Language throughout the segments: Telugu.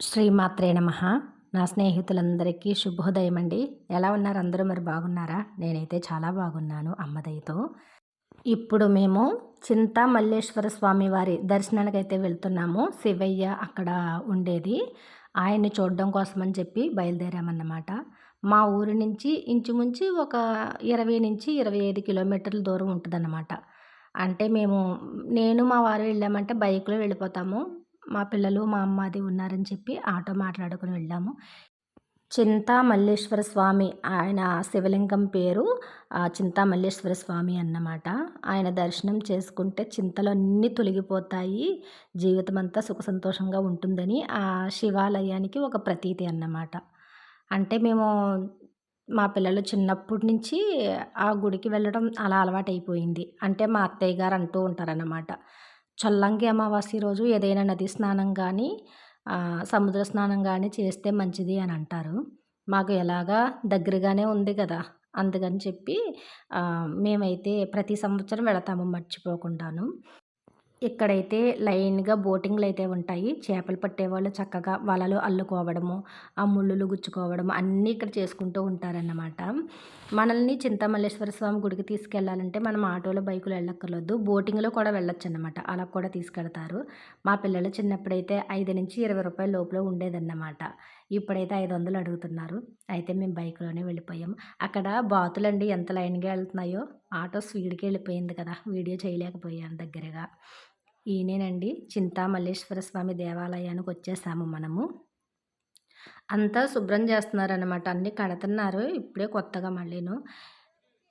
శ్రీమాత్రే నమ. నా స్నేహితులందరికీ శుభోదయం అండి ఎలా ఉన్నారు? అందరూ మరి బాగున్నారా? నేనైతే చాలా బాగున్నాను అమ్మదయ్యతో ఇప్పుడు మేము చింతా మల్లేశ్వర స్వామి వారి దర్శనానికి అయితే వెళ్తున్నాము. శివయ్య అక్కడ ఉండేది. ఆయన్ని చూడడం కోసం అని చెప్పి బయలుదేరామన్నమాట. మా ఊరి నుంచి ఇంచుమించి ఒక ఇరవై నుంచి ఇరవై ఐదు కిలోమీటర్ల దూరం ఉంటుందన్నమాట. అంటే మేము నేను మా వారు వెళ్ళామంటే బైక్లో వెళ్ళిపోతాము. మా పిల్లలు మా అమ్మది ఉన్నారని చెప్పి ఆటో మాట్లాడుకుని వెళ్ళాము. చింతా మల్లేశ్వర స్వామి ఆయన శివలింగం పేరు చింతా మల్లేశ్వర స్వామి అన్నమాట. ఆయన దర్శనం చేసుకుంటే చింతలు అన్నీ తొలగిపోతాయి. జీవితం అంతా సుఖ సంతోషంగా ఉంటుందని ఆ శివాలయానికి ఒక ప్రతీతి అన్నమాట. అంటే మేము మా పిల్లలు చిన్నప్పటి నుంచి ఆ గుడికి వెళ్ళడం అలా అలవాటైపోయింది. అంటే మా అత్తయ్య గారు అంటూ ఉంటారన్నమాట. చల్లంగి అమావాస్య రోజు ఏదైనా నది స్నానం కానీ సముద్ర స్నానం కానీ చేస్తే మంచిది అని అంటారు. మాకు ఎలాగా దగ్గరగానే ఉంది కదా అందుకని చెప్పి మేమైతే ప్రతి సంవత్సరం వెళతాము మర్చిపోకుండాను. ఇక్కడైతే లైన్గా బోటింగ్లు అయితే ఉంటాయి. చేపలు పట్టేవాళ్ళు చక్కగా వలలు అల్లుకోవడము ఆ ముళ్ళులు గుచ్చుకోవడము అన్నీ ఇక్కడ చేసుకుంటూ ఉంటారన్నమాట. మనల్ని చింతమల్లేశ్వర స్వామి గుడికి తీసుకెళ్ళాలంటే మనం ఆటోలో బైకులు వెళ్ళక్కర్లేదు. బోటింగ్లో కూడా వెళ్ళొచ్చు అనమాట అలా కూడా తీసుకెళ్తారు. మా పిల్లలు చిన్నప్పుడైతే ఐదు నుంచి ఇరవై రూపాయల లోపల ఉండేదన్నమాట. ఇప్పుడైతే ఐదు వందలు అడుగుతున్నారు. అయితే మేము బైక్లోనే వెళ్ళిపోయాం. అక్కడ బాతులండి ఎంత లైన్గా వెళ్తున్నాయో. ఆటో స్పీడ్కి వెళ్ళిపోయింది కదా. వీడియో చేయలేకపోయాను దగ్గరగా. ఈయనేనండి చింతామల్లేశ్వర స్వామి దేవాలయానికి వచ్చేసాము మనము. అంతా శుభ్రం చేస్తున్నారనమాట అన్నీ కడుతున్నారు. ఇప్పుడే కొత్తగా మళ్ళీను.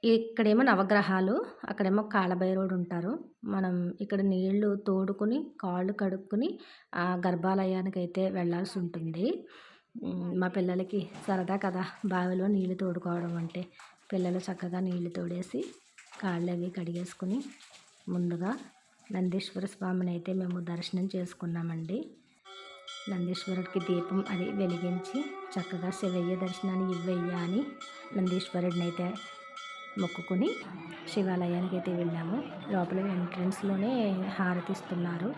ఇక్కడేమో నవగ్రహాలు అక్కడేమో కాళభైరవుడు ఉంటారు. మనం ఇక్కడ నీళ్ళు తోడుకుని కాళ్ళు కడుక్కుని ఆ గర్భాలయానికి అయితే వెళ్ళాల్సి ఉంటుంది. మా పిల్లలకి సరదా కదా బావిలో నీళ్ళు తోడుకోవడం అంటే. పిల్లలు చక్కగా నీళ్ళు తోడేసి కాళ్ళు అవి కడిగేసుకుని ముందుగా నందీశ్వర స్వామిని అయితే మేము దర్శనం చేసుకున్నామండి. నందీశ్వరుడికి దీపం అది వెలిగించి చక్కగా శివయ్య దర్శనాన్ని ఇవ్వయ్యా అని నందీశ్వరుడిని అయితే మొక్కుకొని శివాలయానికి అయితే వెళ్ళాము. లోపల ఎంట్రన్స్లోనే హారతిస్తున్నారు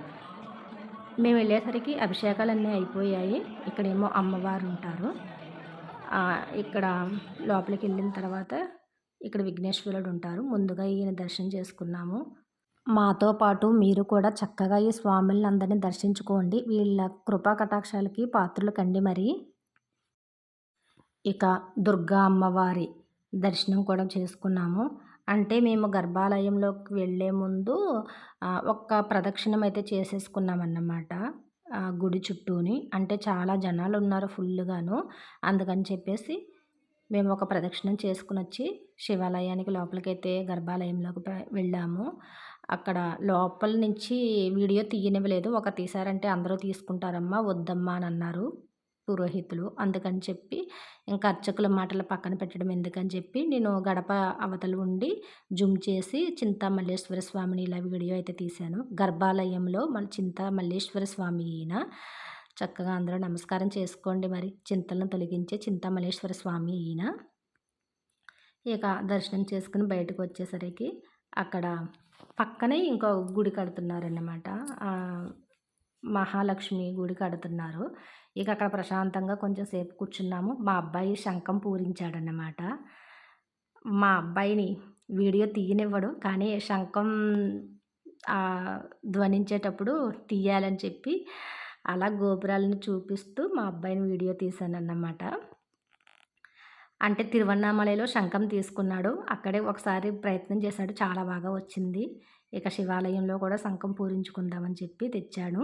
మేము వెళ్ళేసరికి అభిషేకాలన్నీ అయిపోయాయి. ఇక్కడేమో అమ్మవారు ఉంటారు. ఇక్కడ లోపలికి వెళ్ళిన తర్వాత ఇక్కడ విఘ్నేశ్వరుడు ఉంటారు. ముందుగా ఈయన దర్శనం చేసుకున్నాము. మాతో పాటు మీరు కూడా చక్కగా ఈ స్వాములను అందరినీ దర్శించుకోండి. వీళ్ళ కృపా కటాక్షాలకి పాత్రలు కండి మరి. ఇక దుర్గా అమ్మవారి దర్శనం కూడా చేసుకున్నాము. అంటే మేము గర్భాలయంలోకి వెళ్ళే ముందు ఒక్క ప్రదక్షిణం అయితే చేసేసుకున్నామన్నమాట. గుడి చుట్టూని. అంటే చాలా జనాలు ఉన్నారు ఫుల్గాను అందుకని చెప్పేసి మేము ఒక ప్రదక్షిణం చేసుకుని వచ్చి శివాలయానికి లోపలికైతే గర్భాలయంలోకి వెళ్ళాము. అక్కడ లోపల నుంచి వీడియో తీయనివ్వలేదు. ఒక తీసారంటే అందరూ తీసుకుంటారమ్మా వద్దమ్మా అని అన్నారు పురోహితులు. అందుకని చెప్పి ఇంకా అర్చకుల మాటలు పక్కన పెట్టడం ఎందుకని చెప్పి నేను గడప అవతలు ఉండి జుమ్ చేసి చింతామల్లేశ్వర స్వామిని ఇలా వీడియో అయితే తీశాను. గర్భాలయంలో మన చింతామల్లేశ్వర స్వామి ఈయన చక్కగా అందరూ నమస్కారం చేసుకోండి మరి. చింతలను తొలగించే చింతామల్లేశ్వర స్వామి ఈయన ఇక దర్శనం చేసుకుని బయటకు వచ్చేసరికి అక్కడ పక్కనే ఇంకో గుడి కడుతున్నారన్నమాట. మహాలక్ష్మి గుడి కడుతున్నారు. ఇక అక్కడ ప్రశాంతంగా కొంచెం సేపు కూర్చున్నాము. మా అబ్బాయి శంఖం పూరించాడన్నమాట. మా అబ్బాయిని వీడియో తీయనివ్వడు కానీ శంఖం ధ్వనించేటప్పుడు తీయాలని చెప్పి అలా గోపురాలను చూపిస్తూ మా అబ్బాయిని వీడియో తీశానన్నమాట. అంటే తిరువన్నామలలో శంఖం తీసుకున్నాడు. అక్కడే ఒకసారి ప్రయత్నం చేశాడు. చాలా బాగా వచ్చింది. ఇక శివాలయంలో కూడా శంఖం పూరించుకుందామని చెప్పి తెచ్చాడు.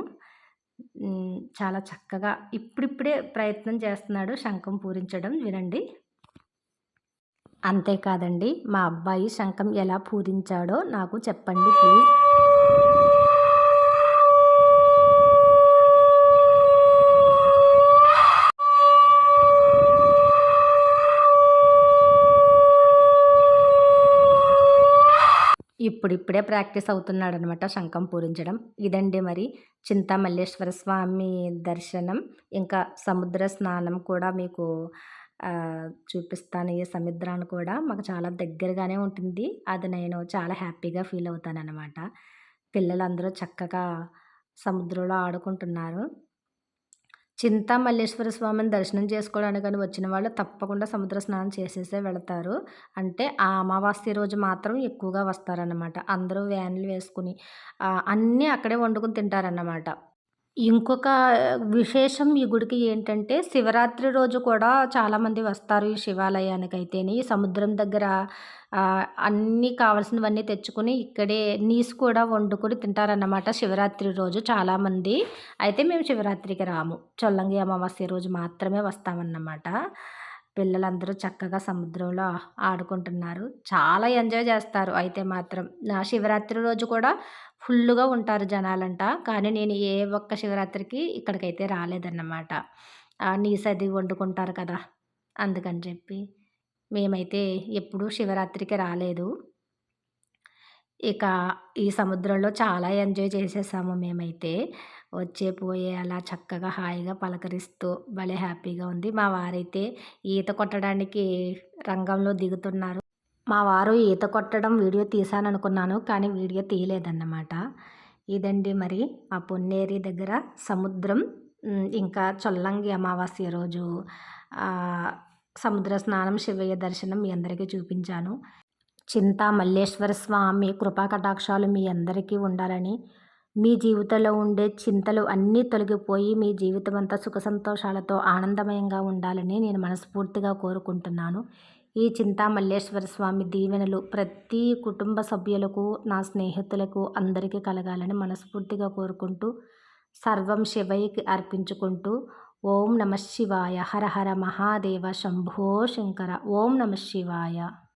చాలా చక్కగా ఇప్పుడిప్పుడే ప్రయత్నం చేస్తున్నాడు శంఖం పూరించడం. వినండి. అంతేకాదండి మా అబ్బాయి శంఖం ఎలా పూరించాడో నాకు చెప్పండి ప్లీజ్. ఇప్పుడిప్పుడే ప్రాక్టీస్ అవుతున్నాడు అనమాట శంఖం పూరించడం. ఇదండి మరి చింతామల్లేశ్వర స్వామి దర్శనం. ఇంకా సముద్ర స్నానం కూడా మీకు చూపిస్తాను. ఈ సముద్రాన్ని కూడా మాకు చాలా దగ్గరగానే ఉంటుంది. అది నేను చాలా హ్యాపీగా ఫీల్ అవుతాను అనమాట పిల్లలందరూ చక్కగా సముద్రంలో ఆడుకుంటున్నారు. చింతా మల్లేశ్వర స్వామిని దర్శనం చేసుకోవడానికని వచ్చిన వాళ్ళు తప్పకుండా సముద్ర స్నానం చేసేసే వెళతారు. అంటే ఆ అమావాస్య రోజు మాత్రం ఎక్కువగా వస్తారన్నమాట. అందరూ వ్యాన్లు వేసుకుని అన్నీ అక్కడే వండుకుని తింటారన్నమాట. ఇంకొక విశేషం ఈ గుడికి ఏంటంటే శివరాత్రి రోజు కూడా చాలామంది వస్తారు ఈ శివాలయానికి శివాలయానికైతేని సముద్రం దగ్గర అన్నీ కావాల్సినవన్నీ తెచ్చుకొని ఇక్కడే నీసు కూడా వండుకొని తింటారన్నమాట శివరాత్రి రోజు చాలామంది అయితే మేము శివరాత్రికి రాము. చొల్లంగి అమావాస్య రోజు మాత్రమే వస్తామన్నమాట. పిల్లలందరూ చక్కగా సముద్రంలో ఆడుకుంటున్నారు. చాలా ఎంజాయ్ చేస్తారు అయితే మాత్రం. నా శివరాత్రి రోజు కూడా ఫుల్లుగా ఉంటారు జనాలంట. కానీ నేను ఏ ఒక్క శివరాత్రికి ఇక్కడికైతే రాలేదన్నమాట. నీసది వండుకుంటారు కదా అందుకని చెప్పి మేమైతే ఎప్పుడూ శివరాత్రికి రాలేదు. ఇక ఈ సముద్రంలో చాలా ఎంజాయ్ చేసేసాము మేమైతే. వచ్చే పోయే అలా చక్కగా హాయిగా పలకరిస్తూ భలే హ్యాపీగా ఉంది. మా వారైతే ఈత కొట్టడానికి రంగంలో దిగుతున్నారు. మా వారు ఈత కొట్టడం వీడియో తీసాను అనుకున్నాను కానీ వీడియో తీయలేదన్నమాట. ఇదండి మరి మా పొన్నేరి దగ్గర సముద్రం. ఇంకా చొల్లంగి అమావాస్య రోజు సముద్ర స్నానం శివయ్య దర్శనం మీ అందరికీ చూపించాను. చింతా మల్లేశ్వర స్వామి కృపా కటాక్షాలు మీ అందరికీ ఉండాలని మీ జీవితంలో ఉండే చింతలు అన్నీ తొలగిపోయి మీ జీవితం అంతా సుఖ సంతోషాలతో ఆనందమయంగా ఉండాలని నేను మనస్ఫూర్తిగా కోరుకుంటున్నాను. ఈ చింతా మల్లేశ్వర స్వామి దీవెనలు ప్రతి కుటుంబ సభ్యులకు నా స్నేహితులకు అందరికీ కలగాలని మనస్ఫూర్తిగా కోరుకుంటూ సర్వం శివయ్యకి అర్పించుకుంటూ ఓం నమ శివాయ. హర హర మహాదేవ శంభో శంకర. ఓం నమ శివాయ.